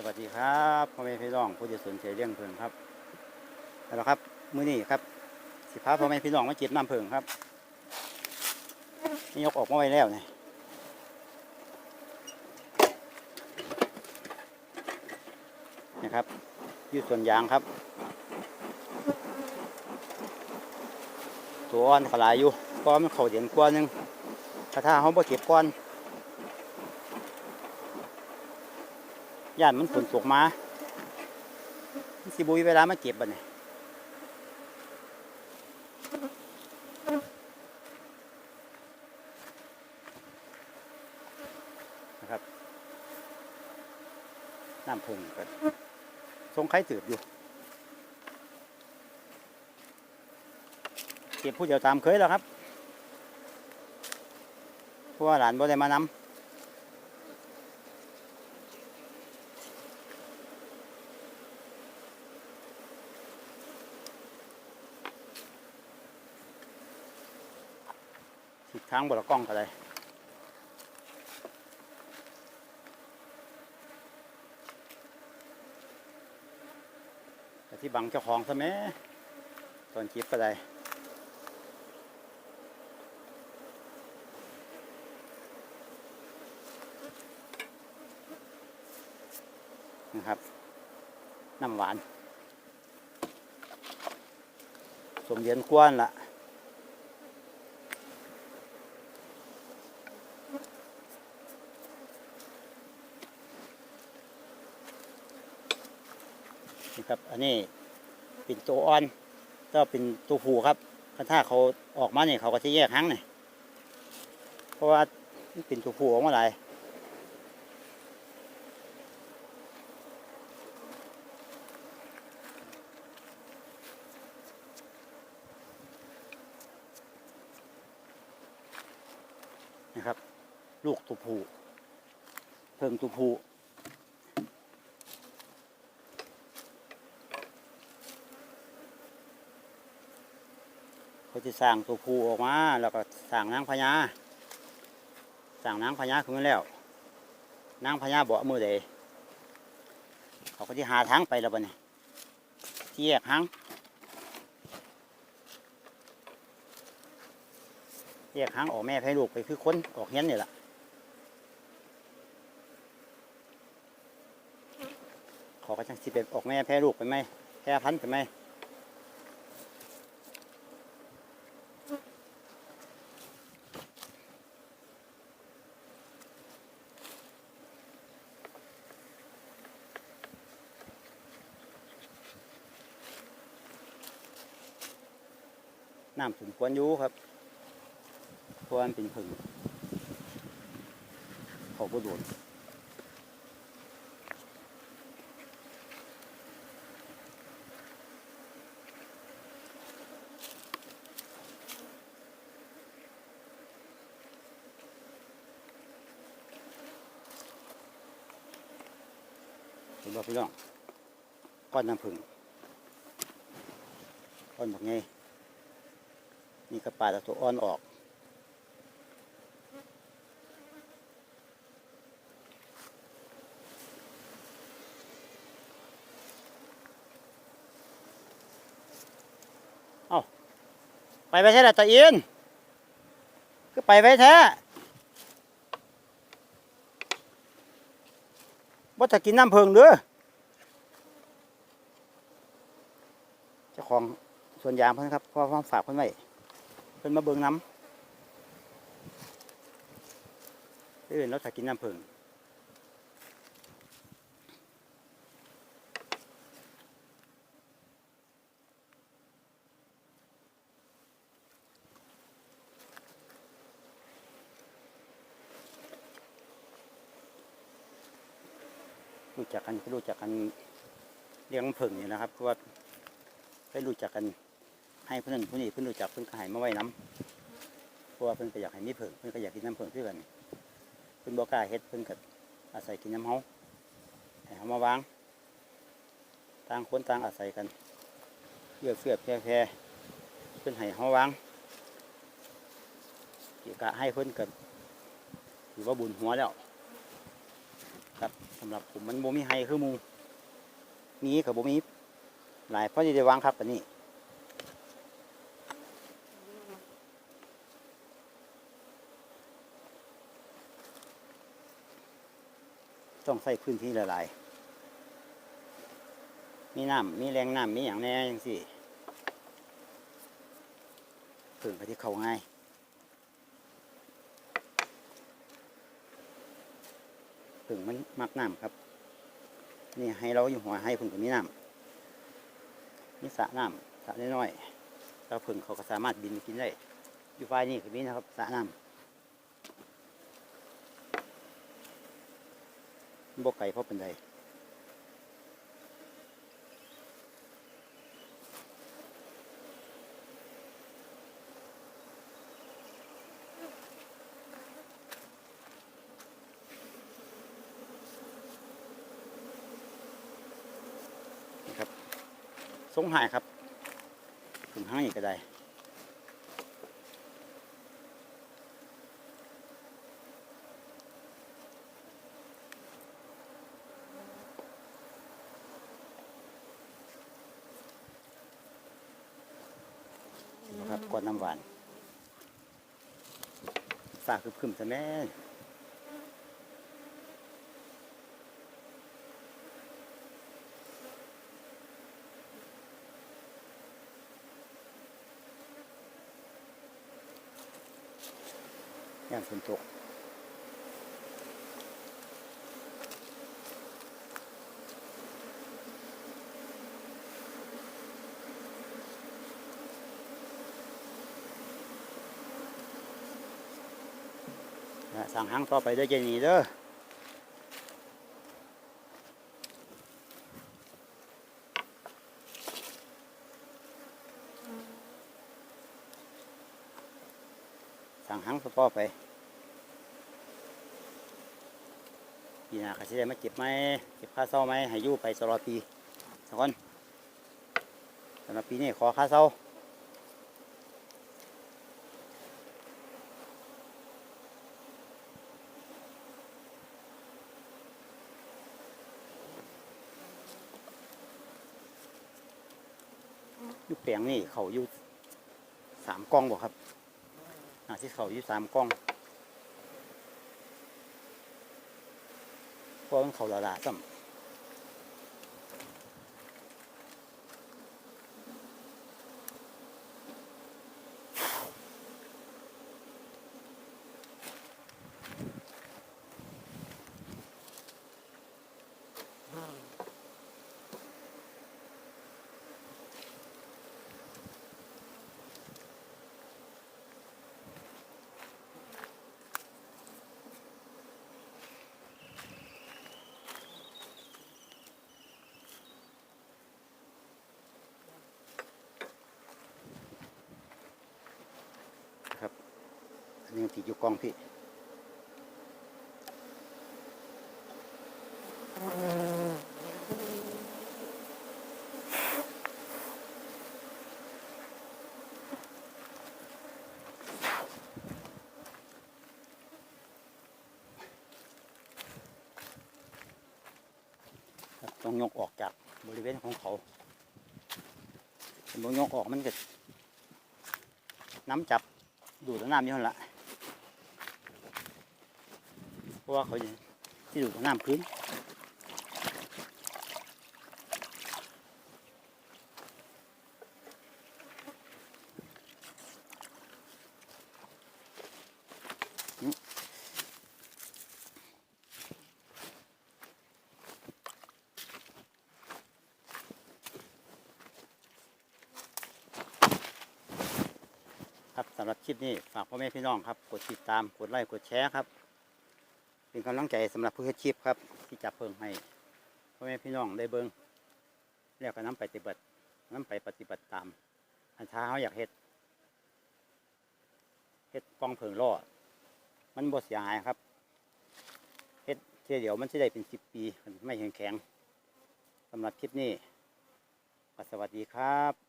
สวัสดีครับพ่อแม่พี่น้องผู้ที่สนใจเรื่องเพิงครับเอาละครับ มื้อนี้ครับ สิพาพ่อแม่พี่น้องมาเก็บน้ำเพิงครับนี่ยกออกมาไว้แล้วนี่นะครับยู่ส่วนยางครับ ตัวอ่อนขลายอยู่ก็มันเขาเดียนกว่าหนึงถ้าถ้าเขาบ่เก็บก้อน ย่านมันฝนตกมาสิบุยเวลามาเก็บบ่เนี่ยนะครับน้ำพึ่งก็ทรงไข่ตืบอยู่ เก็บผู้เดียวตามเคยแล้วครับ เพราะว่าหลานบ่ได้มานำ สิบครั้งบนละกล้องก็ได้แต่ที่บังเจ้าของซะแหม่ตอนคลิปก็ได้นะครับน้ำหวาน สมเย็นกวนล่ะ นี่ครับ อันนี้เป็นตัวอ่อนก็เป็นตัวผู้ครับถ้าเขาออกมาเนี่ยเขาก็จะแยกหางเนี่ยเพราะว่าเป็นตัวผู้ออกมาหลายนะครับ ลูกตัวผู้เพิ่งตัวผู้ เขาจะสร้างตัวผู้ออกมาแล้วก็สร้างนางพญาสร้างนางพญาขึ้นมาแล้วนางพญาเบาะมือเดเขาก็จะหาทางไปแล้วบ่เนี่ยที่แยกหางแยกหางออกแม่ให้ลูกไปคือค้นออกเฮียนนี่แหละเขาก็จังสิเป็นออกแม่แพ้ลูกไปไหมแพ้พันธุ์ไปไหม น้ำถึงควรอยู่ครับเพราะวามันเป็นผึ่งเขาก็โดนเห็นบ่พี่น้องก้อนน้ำผึ่งก้อนแบบไง นี่ก็ปาดเอาตัวอ่อนออก เอาไปไปใช่ละตาอินก็ไปไว้แท้ว่าจะกินน้ำเพิงเด้อเจ้าของสวนยางเพิ่อนครับเพราะว่าฝากเพิ่อนไว้ เพิ่นมาเบิงน้ำเอื่นเราถ้ากินน้ำผึ้งรู้จักกันรู้จักกันเลี้ยงผึ้งนี่นะครับเพราะว่าได้รู้จักกัน ให้เพื่อนผู้นี้เพื่อนรู้จักเพื่อนก็ให้มาไว้น้ำเพราะว่าเพื่อนก็อยากให้มีเผิงเพื่อนก็อยากกินน้ำเผิงด้วยกันเพื่อนบอกล้าเฮ็ดเพื่อนก็อาศัยกินน้ำเฮาให้เฮามาวางต่างคนต่างอาศัยกันเลือกเสือแพร่แพร่เพื่อนให้เฮาวางเกี่ยวกับให้เพื่อนก็ถือว่าบุญหัวแล้วครับสำหรับผมมันบ่มีไฮคือมูมีกับบ่มีหลายเพราะที่ได้วางครับอันนี้ ต้องใส่พื้นที่หลาย มีน้ำมีแรงน้ำมีอย่างแน่ยังสิเพิ่งไปที่เขาง่ายพิ่งมันมักน้ำครับ นี่ให้เราอยู่หัวให้พิ่งก็มีน้ำมีสระน้ำสระน้อยๆแล้วพิ่งเขาก็สามารถบินกินได้อยู่ฝ่ายนี้ก็มีนะครับสระน้ำ บกไก่เพราะเป็นไดนี่ครับสงหายครับถึงห้างอีกก็ได้ ครับก้อนน้ำหวานฝากคึมๆซะแม่ย่างฝนตก สั่งหางต่อไปเด้อเจนีเด้อสั่งหางต่อไปปีหน้าเขาจะได้มาเก็บไหมเก็บค่าเศร้าไหมให้ยู่ไปตลอดปีสักคนสำหรับปีนี้ขอค่าเศร้า ยุแปลงนี่เขาอยู่สามกล้องบ่ครับอาที่เขาอยู่สามกล้องเพราะมันเขาละลาซ้ำ อันนี้มันติดอยู่กองพี่ต้องยกออกจากบริเวณของเขาผมยกออกมันก็น้ำจับดูดน้ำอยู่นั่นละเพ ราะว่าเขาจะที่ดูดเอาน้ำพื้นครับสำหรับคลิปนี้ฝากพ่อแม่พี่น้องครับ กดติดตาม กดไลค์ กดแชร์ครับ เป็นกำลังใจสำหรับผู้เฮ็ดคลิปครับ ที่จับเพิ่งให้พ่อแม่พี่น้องได้เบิ่งแล้วก็นำไปปฏิบัตินำไปปฏิบัติตามอันท้าเขาอยากเฮ็ดเฮ็ดกองเพิงล่อมันบ่เสียหายครับเฮ็ดเทียเดียวมันจะได้เป็นสิบปีมันไม่แข็งแข็งสำหรับคลิปนี้สวัสดีครับ